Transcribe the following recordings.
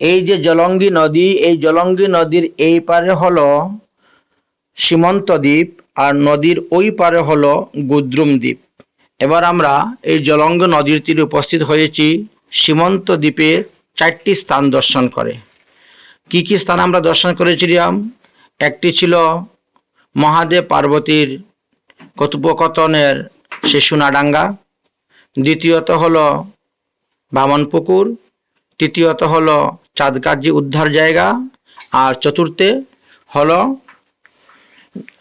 এই যে জলঙ্গি নদী, এই জলঙ্গি নদীর এই পারে হলো সীমন্ত দ্বীপ আর নদীর ওই পারে হলো গুদ্রুম দ্বীপ। এবার আমরা এই জলঙ্গ নদীর তীরে উপস্থিত হয়েছি সীমন্ত দ্বীপে চারটি স্থান দর্শন করে। কি কি স্থান আমরা দর্শন করেছিলাম? একটি ছিল মহাদেব পার্বতীর কথোপকথনের সে দ্বিতীয়ত হলো বামনপুকুর, তৃতীয়ত হলো চাঁদকাজি উদ্ধার জায়গা, আর চতুর্থে হলো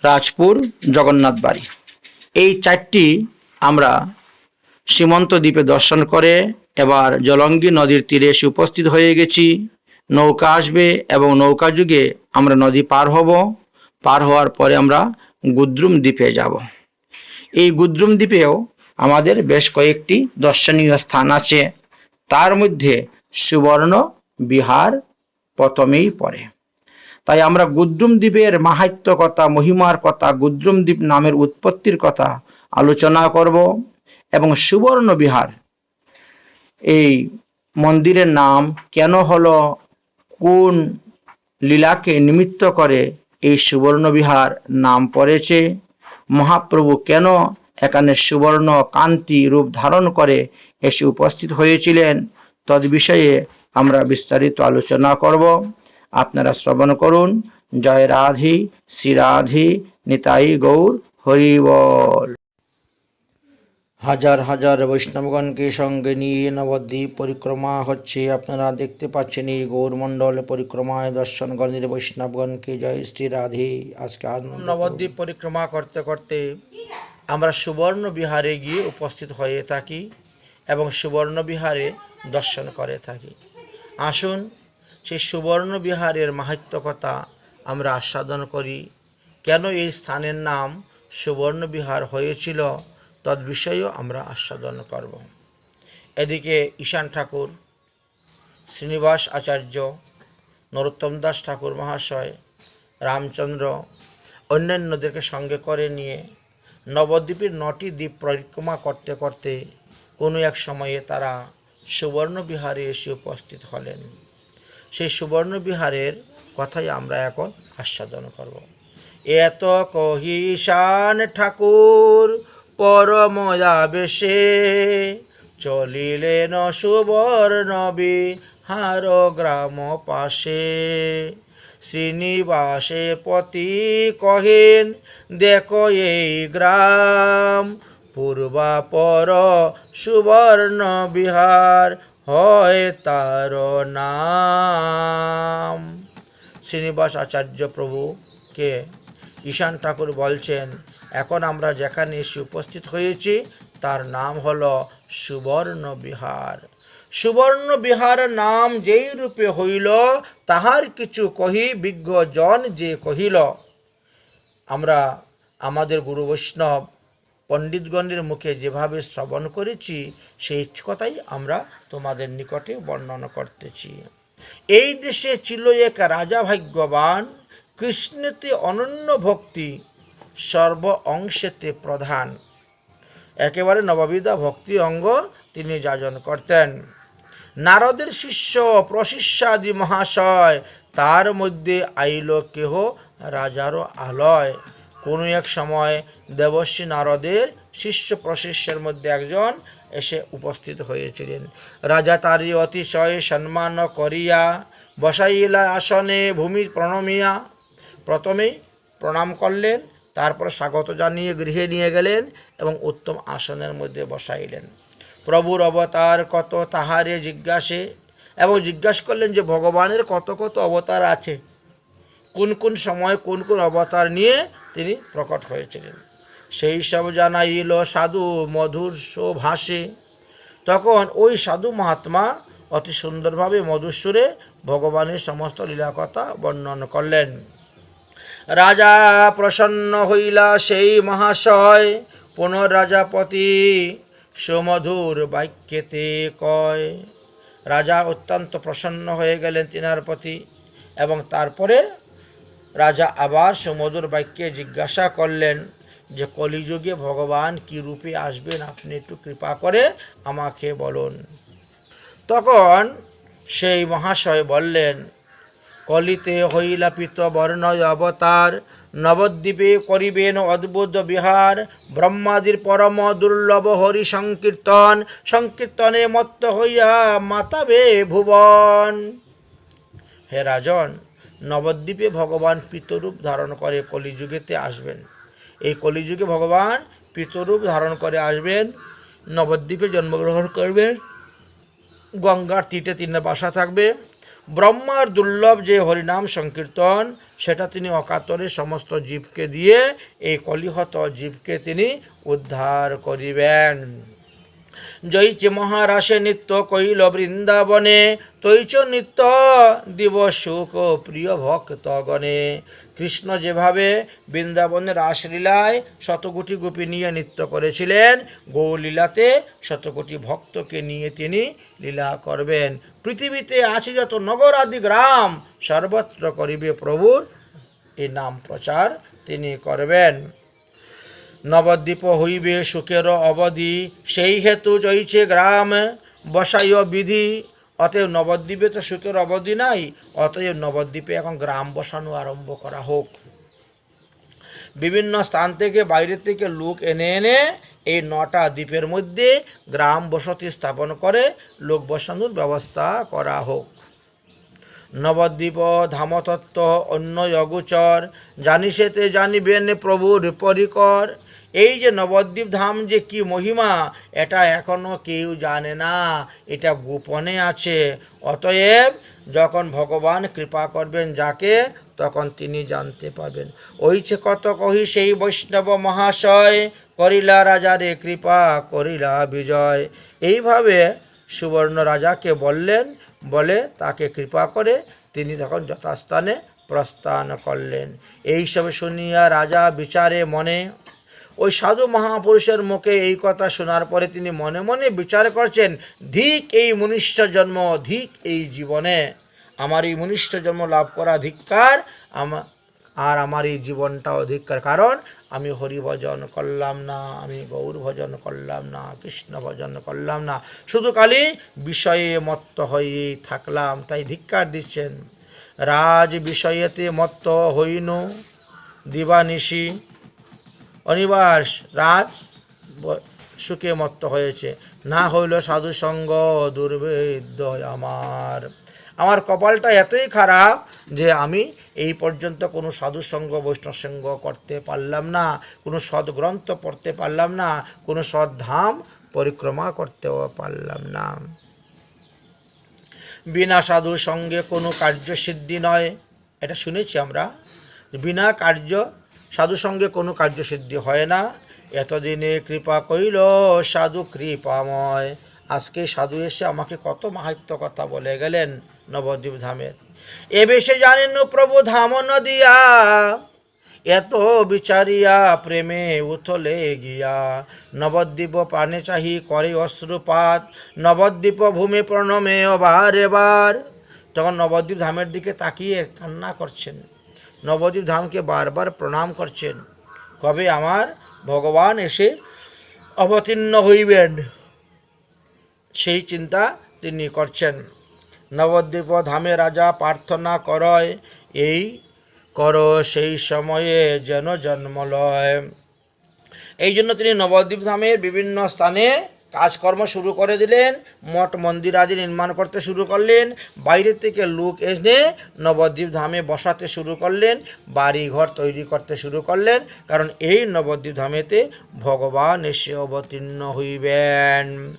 রাজপুর জগন্নাথ বাড়ি। এই চারটি আমরা সীমন্ত দ্বীপে দর্শন করে এবার জলঙ্গি নদীর তীরে এসে উপস্থিত হয়ে গেছি। নৌকা আসবে এবং নৌকা যুগে আমরা নদী পার হব। পার হওয়ার পরে আমরা গুদ্রুম দ্বীপে যাব। এই গুদ্রুম দ্বীপেও আমাদের বেশ কয়েকটি দর্শনীয় স্থান আছে। তার মধ্যে সুবর্ণ বিহার প্রথমেই পড়ে। তাই আমরা গুদ্রুম দ্বীপের মাহাত্য কথা, মহিমার কথা, গুদ্রুম দ্বীপ নামের উৎপত্তির কথা আলোচনা করব এবং সুবর্ণ বিহার। এই মন্দিরের নাম কেন হলো? কোন লীলাকে নিমিত্ত করে এই সুবর্ণ বিহার নাম পড়েছে? মহাপ্রভু কেন এখানে সুবর্ণ কান্তি রূপ ধারণ করে এসে উপস্থিত হয়েছিলেন? তদ বিষয়ে আমরা বিস্তারিত আলোচনা করব। আপনারা শ্রবণ করুন। জয় রাধি শ্রী রাধি নিতাই গৌর হরিবল হাজার হাজার বৈষ্ণবগণকে সঙ্গে নিয়ে নবদ্বীপ পরিক্রমা হচ্ছে। আপনারা দেখতে পাচ্ছেন এই গৌরমণ্ডল পরিক্রমায় দর্শনগণের বৈষ্ণবগণকে। জয় শ্রী রাধে। আজকে নবদ্বীপ পরিক্রমা করতে করতে আমরা সুবর্ণ বিহারে গিয়ে উপস্থিত হয়ে থাকি এবং সুবর্ণ বিহারে দর্শন করে থাকি। আসুন, সেই সুবর্ণ বিহারের মাহাত্ম কথা আমরা আস্বাদন করি। কেন এই স্থানের নাম সুবর্ণ বিহার হয়েছিল তদ বিষয়েও আমরা আস্বাদন করব। এদিকে ঈশান ঠাকুর, শ্রীনিবাস আচার্য, নরোত্তম দাস ঠাকুর মহাশয়, রামচন্দ্র, অন্যান্যদেরকে সঙ্গে করে নিয়ে নবদ্বীপের নটি দ্বীপ পরিক্রমা করতে করতে কোনো এক সময়ে তারা সুবর্ণ বিহারে এসে উপস্থিত হলেন। সেই সুবর্ণ বিহারের কথাই আমরা এখন আস্বাদন করব। এত কহিশান ঠাকুর পরময়াবেশে চলিলেন সুবর্ণ বিহার গ্রাম পাশে। শ্রীনিবাসে পতি কহেন, দেখো এই গ্রাম পূর্বাপর সুবর্ণ বিহার হয় তার নাম। শ্রীনিবাস আচার্য প্রভুকে ঈশান ঠাকুর বলছেন, এখন আমরা যেখানে এসে উপস্থিত হয়েছি, তার নাম হলো সুবর্ণ বিহার। সুবর্ণ বিহার নাম যেই রূপে হইল, তাহার কিছু কহি বিজ্ঞজন যে কহিল। আমরা আমাদের গুরু বৈষ্ণব পণ্ডিতগণের মুখে যেভাবে শ্রবণ করেছি, সেই কথাই আমরা তোমাদের নিকটে বর্ণনা করতেছি। এই দেশে ছিল এক রাজা ভাগ্যবান কৃষ্ণতে অনন্য ভক্তি, সর্ব অংশেতে প্রধান। একেবারে নববিধা ভক্তি অঙ্গ তিনি যাজন করতেন। নারদের শিষ্য, প্রশিষ্যাদি মহাশয়, তার মধ্যে আইল কেহ রাজারও আলয়। কোনো এক সময় দেবশ্রী নারদের শিষ্য প্রশিষ্যের মধ্যে একজন এসে উপস্থিত হয়েছিলেন। রাজা তারই অতিশয় সম্মান করিয়া বসাইলা আসনে ভূমি প্রণমিয়া। প্রথমেই প্রণাম করলেন, তারপর স্বাগত জানিয়ে গৃহে নিয়ে গেলেন এবং উত্তম আসনের মধ্যে বসাইলেন। প্রভুর অবতার কত তাহারে জিজ্ঞাসে এবং জিজ্ঞাসা করলেন যে, ভগবানের কত কত অবতার আছে? কোন কোন সময় কোন কোন অবতার নিয়ে তিনি প্রকট হয়েছিলেন। সেই সব জানাইল সাধু মধুর ভাসে তখন ওই সাধু মহাত্মা অতি সুন্দরভাবে মধুস্বরে ভগবানের সমস্ত লীলা কথা বর্ণন করলেন। রাজা প্রসন্ন হইলা সেই মহাশয় পুনরাজাপতি সুমধুর বাক্যেতে কয়, রাজা অত্যন্ত প্রসন্ন হয়ে গেলেন তিনার প্রতি এবং তারপরে রাজা আবার সুমধুর বাক্যে জিজ্ঞাসা করলেন যে, কলিযুগে ভগবান কি রূপে আসবেন? আপনি একটু কৃপা করে আমাকে বলুন। তখন সেই মহাশয় বললেন, কলিতে হইলাপিত বর্ণয় অবতার, নবদ্বীপে করিবেন অদ্ভুত বিহার, ব্রহ্মাদির পরম দুর্লভ হরি সংকীর্তন সংকীর্তনে মত্ত হইয়া মাতাবে ভুবন। হে রাজন নবদ্বীপে ভগবান পিতরূপ ধারণ করে কলিযুগেতে আসবেন। এই কলিযুগে ভগবান পিতরূপ ধারণ করে আসবেন, নবদ্বীপে জন্মগ্রহণ করবেন গঙ্গার তীরে তিনে বাসা থাকবে। ব্রহ্মার দুর্লভ যে হরিনাম সংকীর্তন, সেটা তিনি অকাতরে সমস্ত জীবকে দিয়ে এই কলিহত জীবকে তিনি উদ্ধার করিবেন। জয়চে মহারাসে নিত্য কইল বৃন্দাবনে, তৈচ নিত্য দিব সুখ প্রিয় ভক্তগণে। কৃষ্ণ যেভাবে বৃন্দাবনের রাসলীলায় শতকোটি গোপী নিয়ে নৃত্য করেছিলেন গৌলীলাতে শতকোটি ভক্তকে নিয়ে তিনি লীলা করবেন। পৃথিবীতে আছে যত নগর আদি গ্রাম, সর্বত্র করিবে প্রভুর এই নাম প্রচার তিনি করবেন। নবদ্বীপ হইবে সুখের অবধি। সেই হেতু জয়ছে গ্রাম বসাইয় বিধি। অতএব নবদ্বীপে তো সুখের অবধি নাই, অতএব নবদ্বীপে এখন গ্রাম বসানো আরম্ভ করা হোক। বিভিন্ন স্থান থেকে, বাইরে থেকে লোক এনে এনে এই নটা দ্বীপের মধ্যে গ্রাম বসতি স্থাপন করে লোক বসানোর ব্যবস্থা করা হোক। নবদ্বীপ, ধামতত্ত্ব অন্য অগুচর জানিসেতে জানিবেন প্রভুর পরিকর। এই যে নবদ্বীপ ধাম যে কি মহিমা, এটা এখনও কেউ জানে না। এটা গোপনে আছে। অতএব যখন ভগবান কৃপা করবেন যাকে, তখন তিনি জানতে পারবেন। ওইছে কত কহি সেই বৈষ্ণব মহাশয়, করিলা রাজারে কৃপা, করিলা বিজয়। এইভাবে সুবর্ণ রাজাকে বললেন, বলে তাকে কৃপা করে তিনি তখন যথাস্থানে প্রস্থান করলেন। এইসব শুনিয়া রাজা বিচারে মনে সাধু মহাপুরুষের মুখে এই কথা শোনার পরে তিনি মনে মনে বিচার করছেন, ধিক এই মনুষ্য জন্ম, ধিক এই জীবনে। আমার এই মনুষ্য জন্ম লাভ করা ধিক্কার, আমা, আর আমার এই জীবনটাও অধিকার কারণ আমি হরি ভজন করলাম না, আমি গৌর ভজন করলাম না কৃষ্ণ ভজন করলাম না। শুধু খালি বিষয়ে মত্ত হয়ে থাকলাম, তাই ধিক্কার দিচ্ছেন। রাজ বিষয়েতে মত্ত হইনু, দিবানিশি অনিবাস রাত সুখে মত্ত হয়েছে। না হইল সাধু সঙ্গ দুর্বেদ্য আমার। আমার কপালটা এতই খারাপ যে আমি এই পর্যন্ত কোনো সাধু সঙ্গ বৈষ্ণব সঙ্গ করতে পারলাম না, কোনো সদ্গ্রন্থ পড়তে পারলাম না, কোনো সদ্ধাম পরিক্রমা করতেও পারলাম না। বিনা সাধু সঙ্গে কোনো কার্যসিদ্ধি নয়। এটা শুনেছি আমরা। বিনা কার্য সাধু সঙ্গে কোনো কার্যসিদ্ধি হয় না। এতদিনে কৃপা কইল, সাধু কৃপাময়। আজকে সাধু এসে আমাকে কত মাহাত্য কথা বলে গেলেন নবদ্বীপ ধামের। এ বেশে জানেন প্রভু ধাম নদিয়া, এত বিচারিয়া প্রেমে উথলে গিয়া। নবদ্বীপ প্রাণে চাহি করে অশ্রুপাত, নবদ্বীপ ভূমি প্রণমে অবার এবার। তখন নবদ্বীপ ধামের দিকে তাকিয়ে কান্না করছেন। নবদ্বীপ ধামকে বারবার প্রণাম করছেন। কবে আমার ভগবান এসে অবতীর্ণ হইবেন? সেই চিন্তা তিনি করছেন। নবদ্বীপ ধামে রাজা প্রার্থনা করয়, এই কর সেই সময়ে যেন জন্ম লয়। এই জন্য তিনি নবদ্বীপ ধামের বিভিন্ন স্থানে কাজকর্ম শুরু করে দিলেন, মঠ মন্দির আদি নির্মাণ করতে শুরু করলেন, বাইরে থেকে লোক এসে নবদ্বীপ ধামে বসাতে শুরু করলেন বাড়ি ঘর তৈরি করতে শুরু করলেন, কারণ এই নবদ্বীপ ধামেতে ভগবান এসে অবতীর্ণ হইবেন।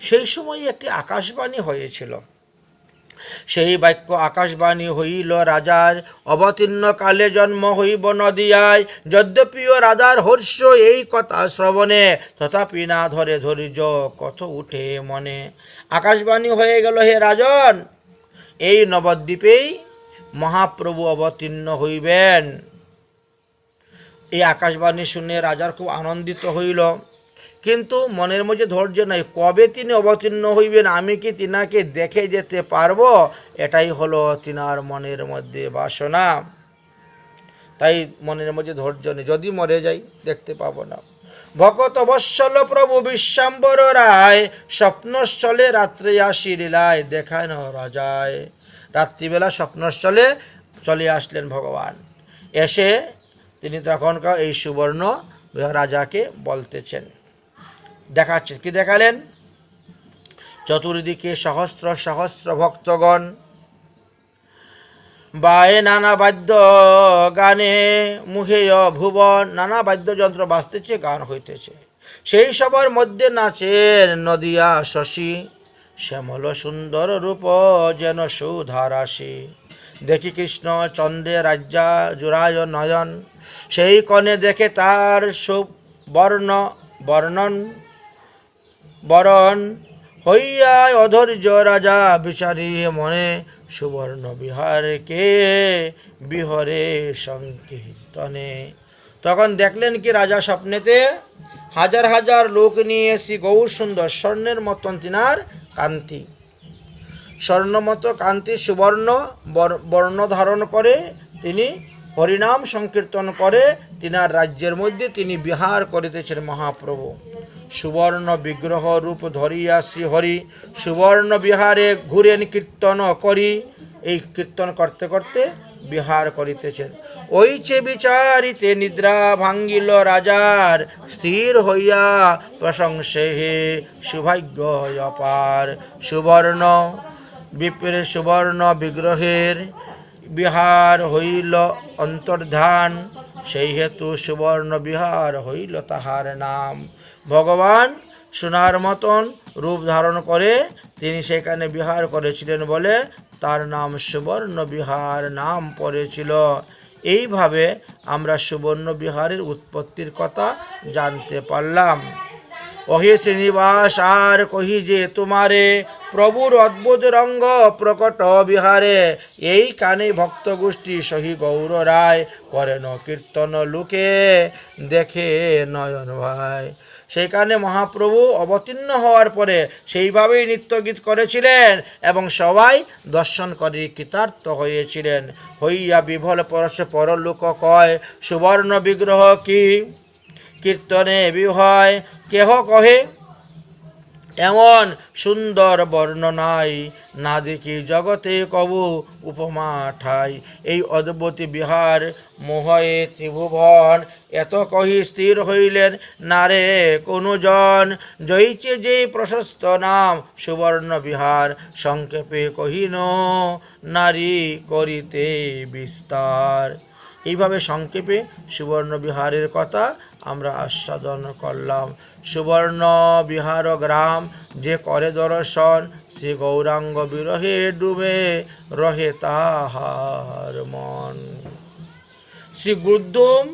সেই সময় একটি আকাশবাণী হয়েছিল। সেই বাক্য আকাশবাণী হইল রাজার। অবতীর্ণ কালে জন্ম হইব নদিয়ায়। যদ্যপিও রাজার হর্ষ এই কথা শ্রবণে, তথাপি না ধরে ধৈর্য কত উঠে মনে। আকাশবাণী হয়ে গেল হে রাজন, এই নবদ্বীপেই মহাপ্রভু অবতীর্ণ হইবেন। এই আকাশবাণী শুনে রাজার খুব আনন্দিত হইল। কিন্তু মনের মধ্যে ধৈর্য নাই। কবে তিনি অবতীর্ণ হইবেন, আমি কি তিনাকে দেখে যেতে পারব? এটাই হলো তিনার মনের মধ্যে বাসনা। তাই মনের মধ্যে ধৈর্য নেই। যদি মরে যাই, দেখতে পাবো না। ভকত বৎসল প্রভু বিশ্বাম্বর রায় স্বপ্নস্থলে রাত্রে আসি লীলায় দেখানো রাজায়। রাত্রিবেলা স্বপ্নস্থলে চলে আসলেন ভগবান। এসে তিনি তখনকার এই সুবর্ণ রাজাকে বলতেছেন। দেখাচ্ছেন কি দেখালেন? চতুর্দিকে সহস্র সহস্র ভক্তগণ, বায়ে নানা বাদ্য গানে মুহেয় ভুবন নানা বাদ্যযন্ত্র বাজতেছে, গান হইতেছে। সেই সবার মধ্যে নাচেন নদিয়া শশী, শ্যামল সুন্দর রূপ যেন সুধারাশি দেখি কৃষ্ণ চন্দ্রে রাজ্যা জুরায় নয়ন, সেই কনে দেখে তার সুবর্ণ বর্ণন। বরণ হইয়া অধৈর্য রাজা বিচারি মনে সুবর্ণ বিহারকে বিহরে সংকীর্তনে। তখন দেখলেন কি রাজা স্বপ্নেতে হাজার হাজার লোক নিয়ে এসি গৌর সুন্দর স্বর্ণের মতন তিনার কান্তি। স্বর্ণ মতো কান্তি সুবর্ণ বর- বর্ণ ধারণ করে তিনি হরিনাম সংকীর্তন করে তিনার রাজ্যের মধ্যে তিনি বিহার করিতেছেন মহাপ্রভু। সুবর্ণ বিগ্রহ রূপ ধরিয়া শ্রীহরি, সুবর্ণ বিহারে ঘুরেন কীর্তন করি। এই কীর্তন করতে করতে বিহার করিতেছেন। ওই চে বিচারিতে নিদ্রা ভাঙ্গিল রাজার, স্থির হইয়া প্রশংসে হে সৌভাগ্য অপার। সুবর্ণ, বিপ্রে সুবর্ণ বিগ্রহের বিহার হইল অন্তর্ধান, সেই হেতু সুবর্ণ বিহার হইল তাহার নাম। ভগবান সোনার মতন রূপ ধারণ করে তিনি সেখানে বিহার করেছিলেন বলে তার নাম সুবর্ণ বিহার নাম পড়েছিল। এইভাবে আমরা সুবর্ণ বিহারের উৎপত্তির কথা জানতে পারলাম। ওহে শ্রীনিবাস, আর কহি যে তোমারে, প্রভুর অদ্ভুত রঙ্গ প্রকট বিহারে, এই কানে ভক্ত গোষ্ঠী সহি গৌর রায় করেন কীর্তন লোকে দেখে নয়ন ভাই। সেইখানে মহাপ্রভু অবতীর্ণ হওয়ার পরে সেইভাবেই নৃত্যগীত করেছিলেন এবং সবাই দর্শন করে কৃতার্থ হয়েছিলেন। হইয়া বিভল পরশ পরলোক কয়, সুবর্ণ বিগ্রহ কি? কীর্তনে বিভয় কেহ কহে, এমন সুন্দর বর্ণনাই না দেখি জগতে কবু উপমা ঠাই। এই অদ্ভুত বিহার মোহয়ে ত্রিভুবন, এত কহি স্থির হইলেন নারে কোনো জন জয়িছে যে প্রশস্ত নাম, সুবর্ণ বিহার, সংক্ষেপে কহিন, নারী করিতে বিস্তার। এইভাবে সংক্ষেপে সুবর্ণ বিহারের কথা আমরা আস্বাদন করলাম। সুবর্ণ বিহার গ্রাম যে করে দর্শন সে গৌরাঙ্গ বিরহে ডুবে রহে তাহার মন। শ্রী গুরুদ্দুম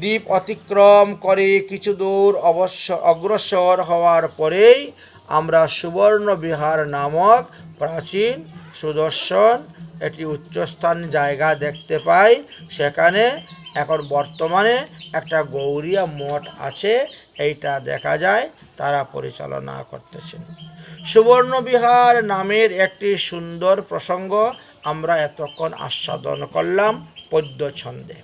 দ্বীপ অতিক্রম করে কিছু দূর অবশ্য অগ্রসর হওয়ার পরেই আমরা সুবর্ণ বিহার নামক প্রাচীন সুদর্শন একটি উচ্চস্থান জায়গা দেখতে পাই। সেখানে এখন বর্তমানে একটা গৌরিয়া মঠ আছে, এইটা দেখা যায়, তারা পরিচালনা করতেছেন। সুবর্ণ বিহার নামের একটি সুন্দর প্রসঙ্গ আমরা এতক্ষণ আস্বাদন করলাম পদ্য ছন্দে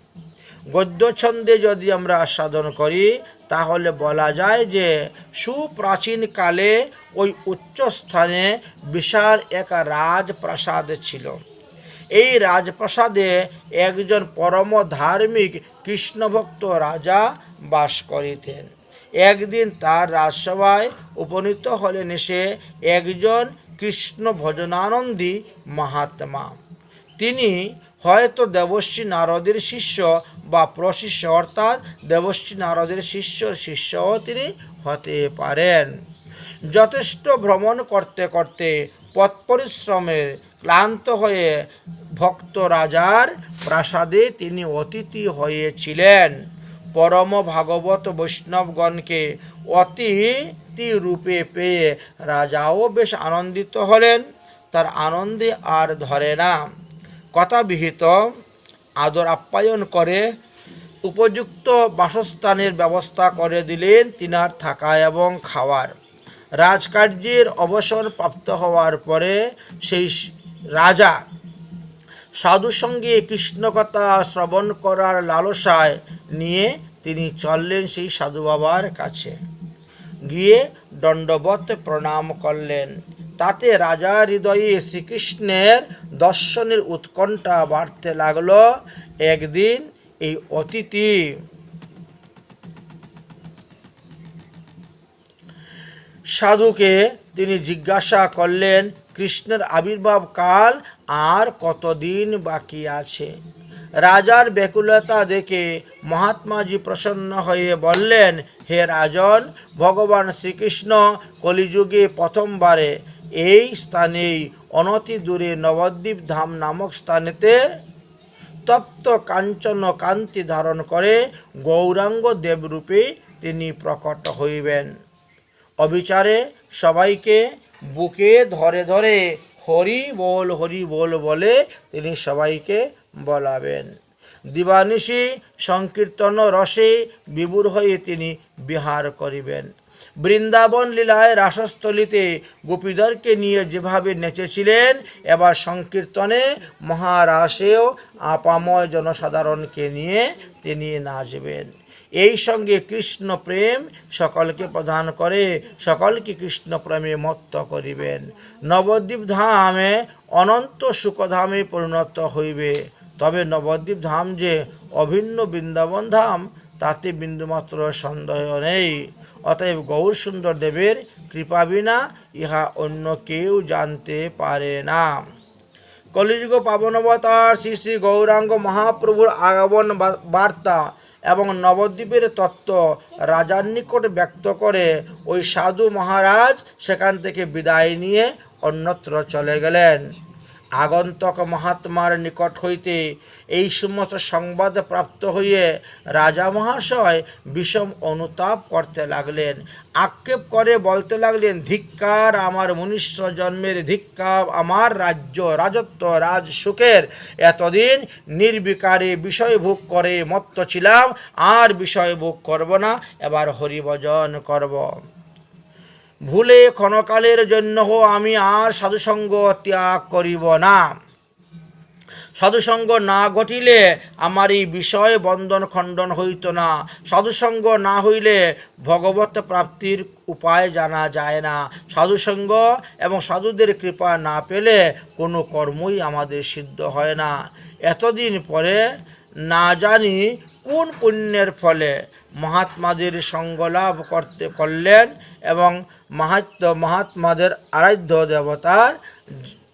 গদ্য ছন্দে যদি আমরা আস্বাদন করি, তাহলে বলা যায় যে সুপ্রাচীন কালে ওই উচ্চস্থানে বিশাল এক রাজপ্রাসাদ ছিল। এই রাজপ্রাসাদে একজন পরম ধার্মিক কৃষ্ণভক্ত রাজা বাস করিতেন। একদিন তার রাজসভায় উপনীত হলেন এসে একজন কৃষ্ণ ভজনানন্দী মহাত্মা। তিনি হয়তো দেবশ্রী নারদের শিষ্য বা প্রশিষ্য, অর্থাৎ দেবশ্রী নারদের শিষ্য শিষ্যও তিনি হতে পারেন। যথেষ্ট ভ্রমণ করতে করতে পথ পরিশ্রমের ক্লান্ত হয়ে ভক্ত রাজার প্রাসাদে তিনি অতিথি হয়েছিলেন। পরম ভাগবত বৈষ্ণবগণকে অতিথি রূপে পেয়ে রাজাও বেশ আনন্দিত হলেন, তার আনন্দে আর ধরে না। কথাবিহিত আদর আপ্যায়ন করে উপযুক্ত বাসস্থানের ব্যবস্থা করে দিলেন তিনার থাকা এবং খাওয়ার। রাজকার্যের অবসর প্রাপ্ত হওয়ার পরে সেই রাজা সাধুর সঙ্গে কৃষ্ণকথা শ্রবণ করার লালসায় নিয়ে তিনি চললেন সেই সাধু বাবার কাছে। গিয়ে দণ্ডবত প্রণাম করলেন। তাতে রাজা হৃদয়ে শ্রীকৃষ্ণের দর্শনের উৎকণ্ঠা বাড়তে লাগল একদিন এই অতিথি। সাধুকে তিনি জিজ্ঞাসা করলেন কৃষ্ণের আবির্ভাব কাল আর কতদিন বাকি আছে? রাজার ব্যাকুলতা দেখে মহাত্মাজি প্রসন্ন হয়ে বললেন, হে রাজন, ভগবান শ্রীকৃষ্ণ কলিযুগে প্রথমবারে এই স্থানেই অনতি দূরে নবদ্বীপ ধাম নামক স্থানেতে তপ্ত কাঞ্চন কান্তি ধারণ করে গৌরাঙ্গ দেবরূপে তিনি প্রকট হইবেন। অবিচারে সবাইকে বুকে ধরে ধরে হরি বল হরি বল বলে তিনি সবাইকে বলাবেন। দিবানিশি সংকীর্তন রসে বিভুর হয়ে তিনি বিহার করিবেন। বৃন্দাবন লীলায় রাসস্থলিতে গোপীদেরকে নিয়ে যেভাবে নেচেছিলেন, এবার সংকীর্তনে মহারাসেও আপাময় জনসাধারণকে নিয়ে তিনি নাচবেন। এই সঙ্গে কৃষ্ণ প্রেম সকলকে প্রদান করে, সকলকে কৃষ্ণ প্রেমে মত্ত করিবেন। নবদ্বীপ ধামে অনন্ত সুখধামে পরিণত হইবে। তবে নবদ্বীপ ধাম যে অভিন্ন বৃন্দাবন ধাম, তাতে বিন্দুমাত্র সন্দেহ নেই। অতএব গৌর সুন্দর দেবের কৃপা বিনা ইহা অন্য কেউ জানতে পারে না। কলিযুগ পাবনবতার শ্রী শ্রী গৌরাঙ্গ মহাপ্রভুর আগমন বার্তা এবং নবদ্বীপের তত্ত্ব রাজার নিকট ব্যক্ত করে ওই সাধু মহারাজ সেখান থেকে বিদায় নিয়ে অন্যত্র চলে গেলেন। আগন্তক মহাত্মার নিকট হইতে এই সমস্ত সংবাদ প্রাপ্ত হইয়ে রাজা মহাশয় বিষম অনুতাপ করতে লাগলেন। আক্ষেপ করে বলতে লাগলেন, ধিক্কার আমার মনুষ্য জন্মের, ধিক্কার আমার রাজ্য, রাজত্ব রাজ সুখের এতদিন নির্বিকারে বিষয় ভোগ করে মত্ত ছিলাম, আর বিষয় ভোগ করব না, এবার হরিভজন করব। ভুলে ক্ষণকালের জন্য আমি আর সাধুসঙ্গ ত্যাগ করিব না। সাধুসঙ্গ না ঘটিলে আমার এই বিষয় বন্ধন খণ্ডন হইত না। সাধুসঙ্গ না হইলে ভগবত প্রাপ্তির উপায় জানা যায় না। সাধুসঙ্গ এবং সাধুদের কৃপা না পেলে কোনো কর্মই আমাদের সিদ্ধ হয় না। এতদিন পরে না জানি কোন পুণ্যের ফলে মহাত্মাদের সঙ্গ লাভ করতে করলেন এবং মাহাত্ম, মহাত্মাদের আরাধ্য দেবতার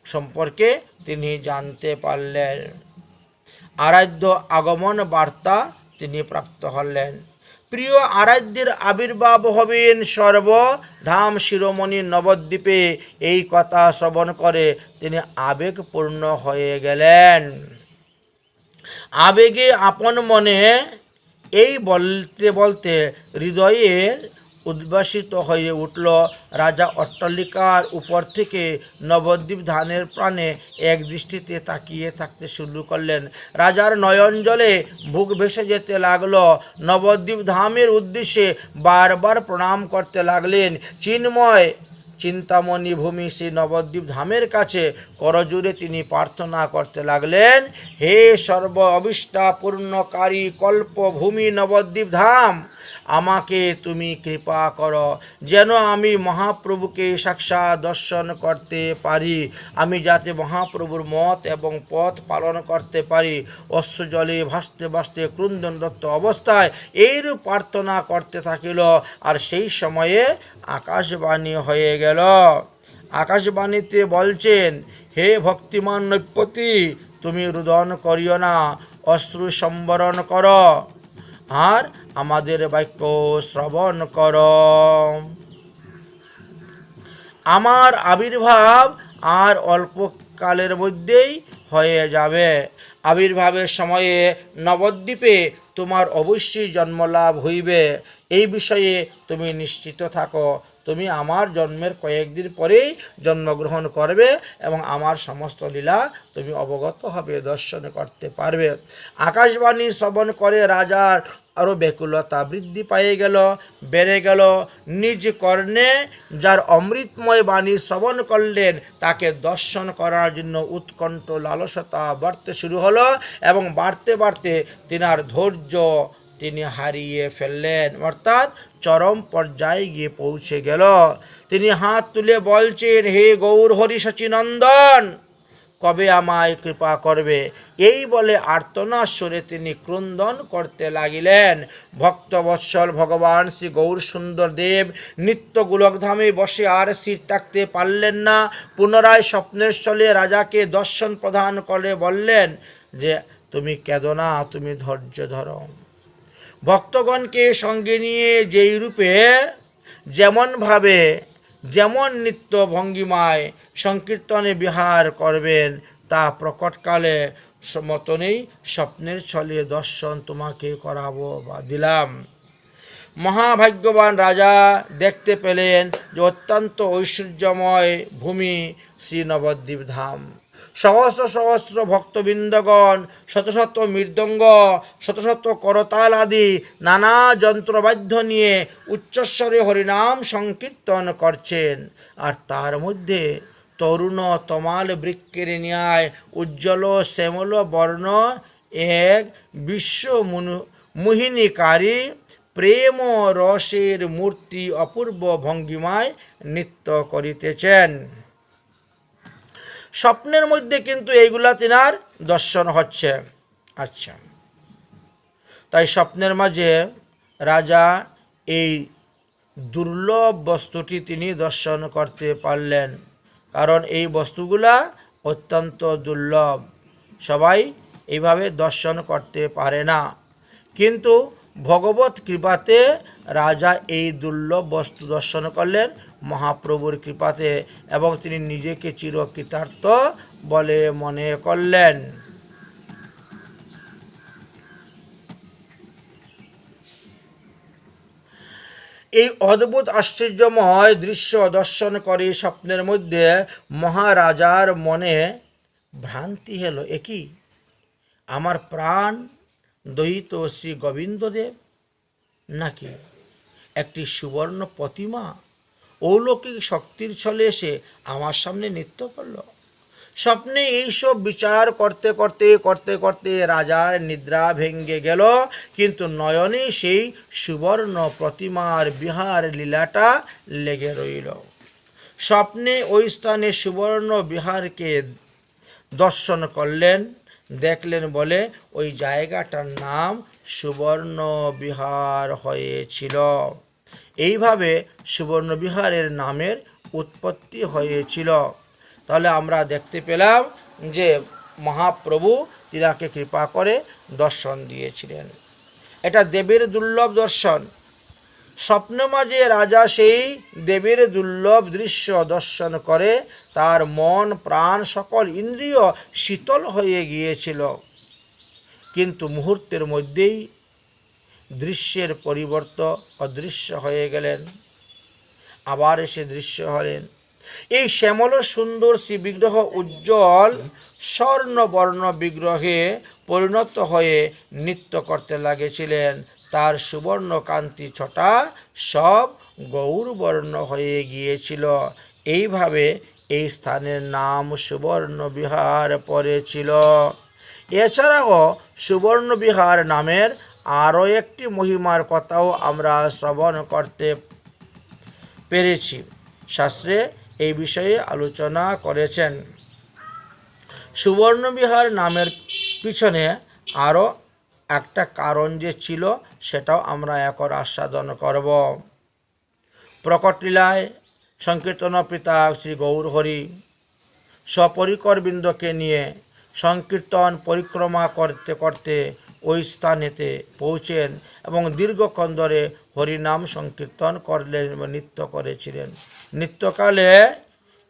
সম্পর্কে তিনি জানতে পারলেন। আরাধ্য আগমন বার্তা তিনি প্রাপ্ত হলেন। প্রিয় আরাধ্যের আবির্ভাব হবেন সর্বধাম শিরোমণি নবদ্বীপে। এই কথা শ্রবণ করে তিনি আবেগপূর্ণ হয়ে গেলেন। আবেগে আপন মনে এই বলতে বলতে হৃদয়ের উদ্ভাসিত হয়ে উঠল। রাজা অট্টালিকার উপর থেকে নবদ্বীপ ধানের প্রাণে এক দৃষ্টিতে তাকিয়ে থাকতে শুরু করলেন। রাজার নয়ন জলে বুক ভেসে যেতে লাগল। নবদ্বীপ ধামের উদ্দেশ্যে বারবার প্রণাম করতে লাগলেন। চিন্ময়, চিন্তামণি ভূমি শ্রী নবদ্বীপ ধামের কাছে করজুড়ে তিনি প্রার্থনা করতে লাগলেন, হে সর্ব অবিষ্টা পূর্ণকারী কল্প ভূমি নবদ্বীপ ধাম আমাকে তুমি কৃপা করো, যেন আমি মহাপ্রভুকে সাক্ষাৎ দর্শন করতে পারি। আমি যাতে মহাপ্রভুর মত এবং পথ পালন করতে পারি। অশ্ব জলে ভাসতে ভাসতে ক্রুন্দনরত অবস্থায় এইরূপ প্রার্থনা করতে থাকিল, আর সেই সময়ে আকাশবাণী হয়ে গেল। আকাশবাণীতে বলছেন, হে ভক্তিমান নৈপতি, তুমি রুদন করিও না, অশ্রু সম্বরণ কর। আর আমাদের বাক্য শ্রবণ কর। আমার আবির্ভাব আর অল্পকালের মধ্যেই হয়ে যাবে। আবির্ভাবের সময়ে নবদ্বীপে তোমার অবশ্যই জন্মলাভ হইবে। এই বিষয়ে তুমি নিশ্চিত থাকো। তুমি আমার জন্মের কয়েকদিন পরেই জন্মগ্রহণ করবে এবং আমার সমস্ত লীলা তুমি অবগত হবে, দর্শন করতে পারবে। আকাশবাণী শ্রবণ করে রাজার আরও ব্যাকুলতা বৃদ্ধি পাইয়ে গেল, বেড়ে গেল। নিজ কর্ণে যার অমৃতময় বাণী শ্রবণ করলেন, তাকে দর্শন করার জন্য উৎকণ্ঠ লালসতা বাড়তে শুরু হলো এবং বাড়তে বাড়তে তিনার ধৈর্য তিনি হারিয়ে ফেললেন। অর্থাৎ চরম পর্যায়ে গিয়ে পৌঁছে গেল। তিনি হাত তুলে বলছেন, হে গৌর হরি সচিনন্দন কবে আমায় কৃপা করবে? এই বলে আর্তনাশ্বরে তিনি ক্রন্দন করতে লাগিলেন। ভক্তবৎসল ভগবান শ্রী গৌর সুন্দর দেব, নিত্য গোলকধামে বসে আর স্থির থাকতে পারলেন না। পুনরায় স্বপ্নের স্থলে রাজাকে দর্শন প্রদান করে বললেন যে, তুমি কেঁদো না, তুমি ধৈর্য ধরো। ভক্তগণকে সঙ্গে নিয়ে যেই রূপে যেমনভাবে যেমন নিত্য ভঙ্গিমায় সংকীর্তনে বিহার করবেন, তা প্রকটকালে মতনেই স্বপ্নের ছলে দর্শন তোমাকে করাব বা দিলাম। মহাভাগ্যবান রাজা দেখতে পেলেন যে অত্যন্ত ঐশ্বর্যময় ভূমি শ্রী নবদ্বীপ ধাম। সহস্র সহস্র ভক্তবৃন্দগণ, শত শত মৃদঙ্গ, শত শত করতাল আদি নানা যন্ত্রবাদ্য নিয়ে উচ্চস্বরে হরিনাম সংকীর্তন করছেন। আর তার মধ্যে তরুণ তমাল বৃক্ষের ন্যায়, উজ্জ্বল শ্যামল বর্ণ, এক বিশ্ব মোহিনীকারী, প্রেম রসের মূর্তি অপূর্ব ভঙ্গিমায় নৃত্য করিতেছেন। স্বপ্নের মধ্যে কিন্তু এইগুলা তিনার দর্শন হচ্ছে। আচ্ছা। তাই স্বপ্নের মাঝে রাজা এই দুর্লভ বস্তুটি তিনি দর্শন করতে পারলেন। কারণ এই বস্তুগুলা অত্যন্ত দুর্লভ। সবাই এইভাবে দর্শন করতে পারে না। কিন্তু ভগবত কৃপাতে রাজা এই দুর্লভ বস্তু দর্শন করলেন। মহাপ্রভুর কৃপাতে এবং তিনি নিজেকে চিরকৃতার্থ বলে মনে করলেন। এই অদ্ভুত আশ্চর্যময় দৃশ্য দর্শন করে স্বপ্নের মধ্যে মহারাজার মনে ভ্রান্তি হলো একই আমার প্রাণ দহিত শ্রী গোবিন্দদেব নাকি একটি সুবর্ণ প্রতিমা? অলৌকিক শক্তির ছলে এসে আমার সামনে নৃত্য করল। স্বপ্নে এইসব বিচার করতে করতে করতে করতে রাজার নিদ্রা ভেঙ্গে গেল, কিন্তু নয়নে সেই সুবর্ণ প্রতিমার বিহার লীলাটা লেগে রইল। স্বপ্নে ওই স্থানে সুবর্ণ বিহারকে দর্শন করলেন, দেখলেন বলে ওই জায়গাটার নাম সুবর্ণ বিহার হয়েছিল। এইভাবে সুবর্ণ বিহারের নামের উৎপত্তি হয়েছিল। তাহলে আমরা দেখতে পেলাম যে মহাপ্রভু তিনাকে কৃপা করে দর্শন দিয়েছিলেন। এটা দেবের দুর্লভ দর্শন। স্বপ্ন মাঝে রাজা সেই দেবের দুর্লভ দৃশ্য দর্শন করে তার মন, প্রাণ সকল ইন্দ্রিয় শীতল হয়ে গিয়েছিল। কিন্তু মুহূর্তের মধ্যেই দৃশ্যের পরিবর্তন অদৃশ্য হয়ে গেলেন। আবার এসে দৃশ্য হলেন। এই শ্যামল সুন্দর শ্রী বিগ্রহ উজ্জ্বল স্বর্ণবর্ণ বিগ্রহে পরিণত হয়ে নৃত্য করতে লাগেছিলেন। তার সুবর্ণ কান্তি ছটা সব গৌরবর্ণ হয়ে গিয়েছিল। এইভাবে এই স্থানের নাম সুবর্ণ বিহার পড়েছিল। এছাড়াও সুবর্ণ বিহার নামের আরও একটি মহিমার কথাও আমরা শ্রবণ করতে পেরেছি। শাস্ত্রে এই বিষয়ে আলোচনা করেছেন। সুবর্ণবিহার নামের পিছনে আরও একটা কারণ যে ছিল, সেটাও আমরা এখন আস্বাদন করব। প্রকটলীলায় সংকীর্তন পিতা শ্রী গৌর হরি সপরিকর বৃন্দকে নিয়ে সংকীর্তন পরিক্রমা করতে করতে ওই স্থানেতে পৌঁছেন এবং দীর্ঘক্ষণ ধরে হরিনাম সংকীর্তন করলেন নৃত্য করেছিলেন। নৃত্যকালে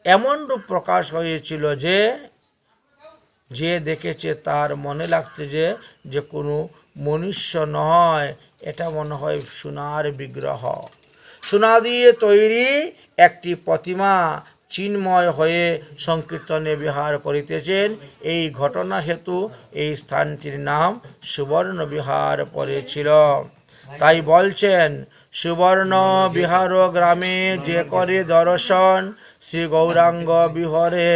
এমন রূপ প্রকাশ হয়েছিল যে যে দেখেছে তার মনে লাগছে যে যে কোনো মনুষ্য নয়, এটা মনে হয় সোনার বিগ্রহ। সোনা দিয়ে তৈরি একটি প্রতিমা চিন্ময় হয়ে সংকীর্তনে বিহার করিতেছেন। এই ঘটনা হেতু এই স্থানটির নাম সুবর্ণ বিহার পড়েছিল। তাই বলছেন, সুবর্ণ বিহার গ্রামে যে করে দর্শন, শ্রী গৌরাঙ্গ বিহরে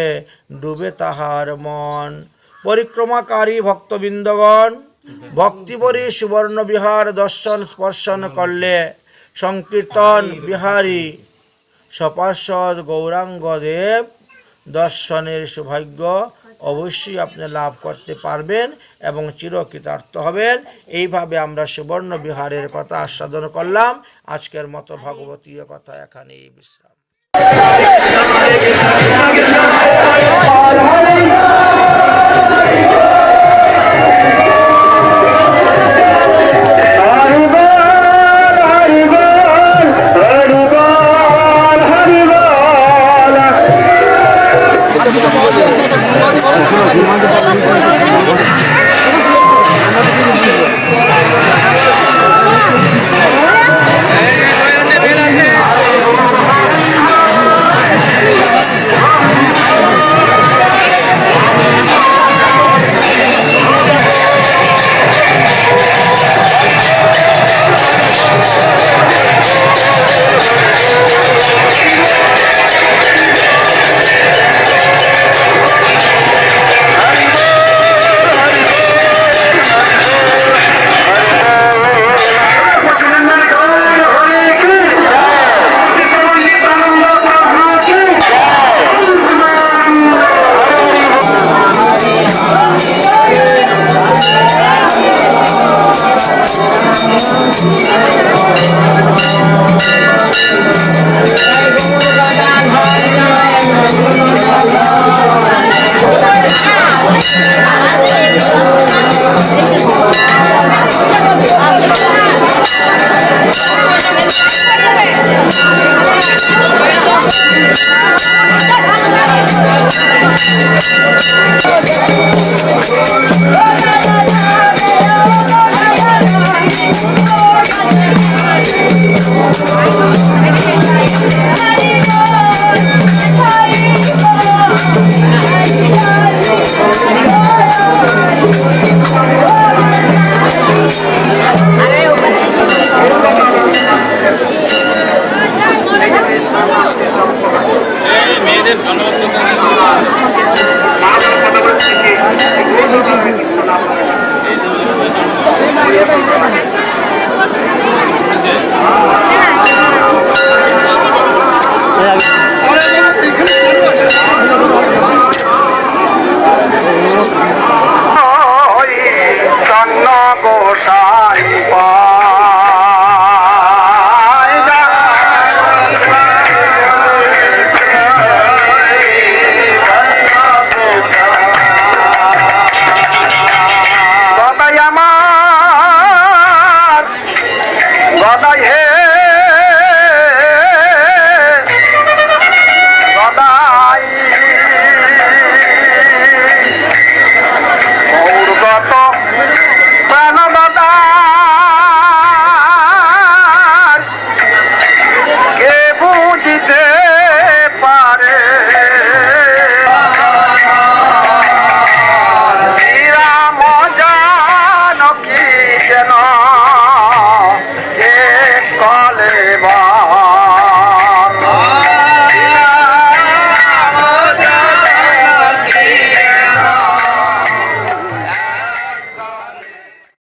ডুবে তাহার মন। পরিক্রমাকারী ভক্তবৃন্দগণ ভক্তিপরি সুবর্ণ বিহার দর্শন স্পর্শন করলে সংকীর্তন বিহারী সপার্ষদ গৌরাঙ্গ দেব দর্শনের সৌভাগ্য অবশ্যই আপনি লাভ করতে পারবেন এবং চিরকৃতার্থ হবেন। এইভাবে আমরা সুবর্ণ বিহারের কথা আস্বাদন করলাম। আজকের মতো ভগবতীয় কথা এখানেই বিশ্রাম। হরিবল হরিবল হরিবল হরে কৃষ্ণ নিত্যানন্দ প্রভু কি Thank